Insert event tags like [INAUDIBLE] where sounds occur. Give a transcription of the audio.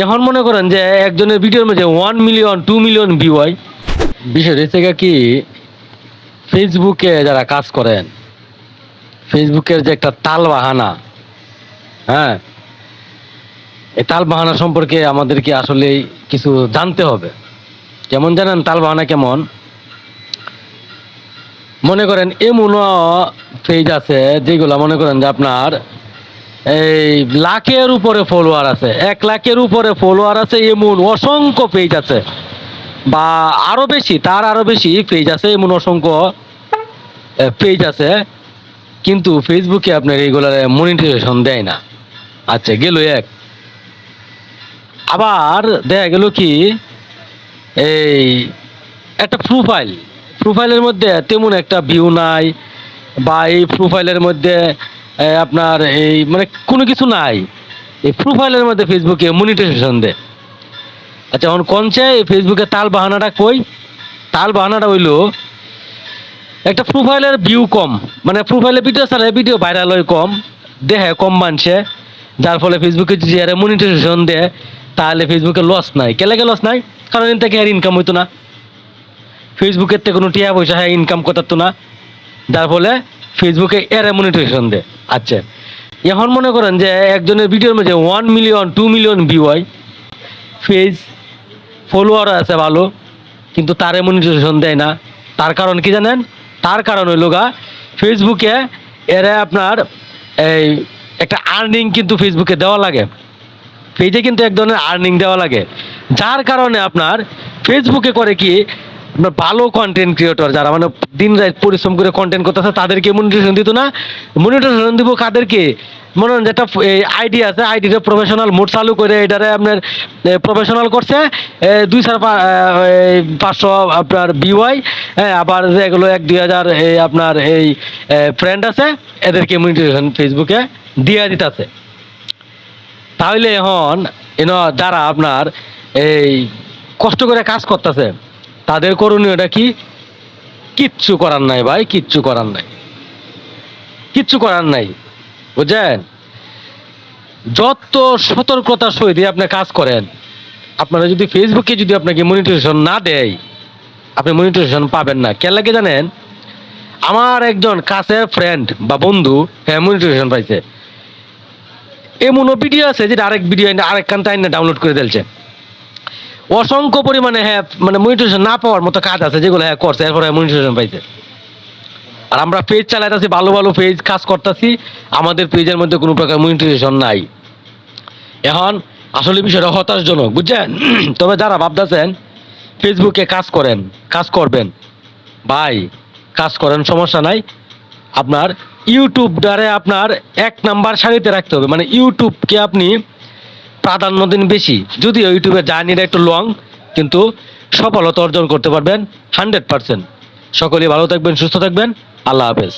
এখন মনে করেন যে একজনের ভিডিওর মধ্যে one million two million view হয়। বিষয় গিয়ে কি ফেসবুকে যারা কাজ করেন ফেসবুকের যে একটা তাল বাহানা হ্যাঁ এই তাল বাহানা সম্পর্কে আমাদেরকে আসলে কিছু জানতে হবে। কেমন জানেন তাল বাহানা কেমন? মনে করেন এমনও পেজ আছে যেগুলো মনে করেন যে আপনার এই লাখের উপরে ফলোয়ার আছে, এক লাখের উপরে ফলোয়ার আছে এমন অসংখ্য পেজ আছে। বা আরও বেশি, তার আরও বেশি পেজ আছে এমন অসংখ্য পেজ আছে, কিন্তু ফেসবুকে আপনার এইগুলার মনিটাইজেশন দেয় না। আচ্ছা গেল এক। আবার দেখা গেল কি, এই একটা প্রোফাইল প্রোফাইলের মধ্যে তেমন একটা ভিউ নাই, বা এই প্রোফাইলের মধ্যে আপনার এই মানে কোনো কিছু নাই। এই প্রোফাইলের মধ্যে ফেসবুকে মনিটাইজেশন দেয়। আচ্ছা এখন কনছে এই ফেসবুকে তাল বাহানাটা কই? তাল বাহানাটা হইল, একটা প্রোফাইলের ভিউ কম। মানে প্রোফাইলে ভিডিও ছাড়া ভিডিও ভাইরাল হয় কম, দেহে কম মানছে। যার ফলে ফেসবুকে যদি এরা মনিটাইজেশন দেয়, তাহলে ফেসবুকে লস নাই। কেলেকে লস নাই? কারণ এর থেকে আর ইনকাম হইতো না। ফেসবুকের থেকে কোনো টিয়া পয়সা হ্যাঁ ইনকাম করতো না যার ফলে ফেসবুকে এরা মনিটাইজেশন দেয়। আচ্ছা এখন মনে করেন যে একজনের ভিডিওর মধ্যে one million two million view হয়। ফেজ ফলোয়ার আছে ভালো, কিন্তু তারে মনিটাইজেশন দেয় না। তার কারণ কি জানেন? তার কারণ হইল গা ফেসবুকে এরা আপনার এই একটা আর্নিং কিন্তু ফেসবুকে দেওয়া লাগে। পেজে কিন্তু এক ধরনের আর্নিং দেওয়া লাগে। যার কারণে আপনার ফেসবুকে করে কি আপনার ভালো কন্টেন্ট ক্রিয়েটর যারা মানে দিন রাত পরিশ্রম করে কন্টেন্ট করতেছে, তাদেরকে মনিটাইজেশন দিত না। মনিটাইজেশন দিব কাদেরকে? মনে হন যেটা আইডি আছে আইডিটা প্রফেশনাল মোড চালু করে এটারে আপনার প্রফেশনাল করছে দুই চার পাঁচশো, আপনার বিওয়াই হ্যাঁ আবার যেগুলো এক, দুই হাজার এই আপনার এই ফ্রেন্ড আছে, এদেরকে মনিটাইজেশন ফেসবুকে দিয়ে দিতেছে। তাহলে এখন, এন যারা আপনার এই কষ্ট করে কাজ করতেছে তাদের করণীয়টা কি? কিচ্ছু করার নাই ভাই, কিচ্ছু করার নাই। কিচ্ছু করার নাই, বুঝছেন? যত সতর্কতার সহিত আপনি কাজ করেন, আপনারা যদি ফেসবুকে যদি আপনাকে মনিটাইজেশন না দেয়, আপনি মনিটাইজেশন পাবেন না। কেন লাগে জানেন, আমার একজন কাছের ফ্রেন্ড বা বন্ধু হ্যাঁ মনিটাইজেশন পাইছে। এমনও ভিডিও আছে যেটা আরেক ভিডিও আরেক কান টাইনে ডাউনলোড করে দিলছে অসংখ্য পরিমাণে হ্যাঁ মানে মনিটাইজেশন না পাওয়ার মতো কাজ আছে যেগুলো হ্যাঁ করছে, এরপরে মনিটাইজেশন পাইছে। আর আমরা পেজ চালাইতেছি, ভালো ভালো পেজ কাজ করতেছি, আমাদের পেজের মধ্যে কোনো প্রকার মনিটাইজেশন নাই। এখন আসলে বিষয়টা হতাশজনক, বুঝছেন? [CLEARS THROAT] তবে যারা ভাবতেছেন ফেসবুকে কাজ করেন, কাজ করবেন, ভাই, কাজ করেন, সমস্যা নাই। আপনার ইউটিউবটারে আপনার এক নাম্বার সারিতে রাখতে হবে মানে ইউটিউবকে আপনি প্রাধান্য দিন বেশি। যদিও ইউটিউবে জার্নিটা একটু লং কিন্তু সফলতা অর্জন করতে পারবেন হান্ড্রেড পারসেন্ট। সকলেই ভালো থাকবেন, সুস্থ থাকবেন। আল্লাহ হাফেজ।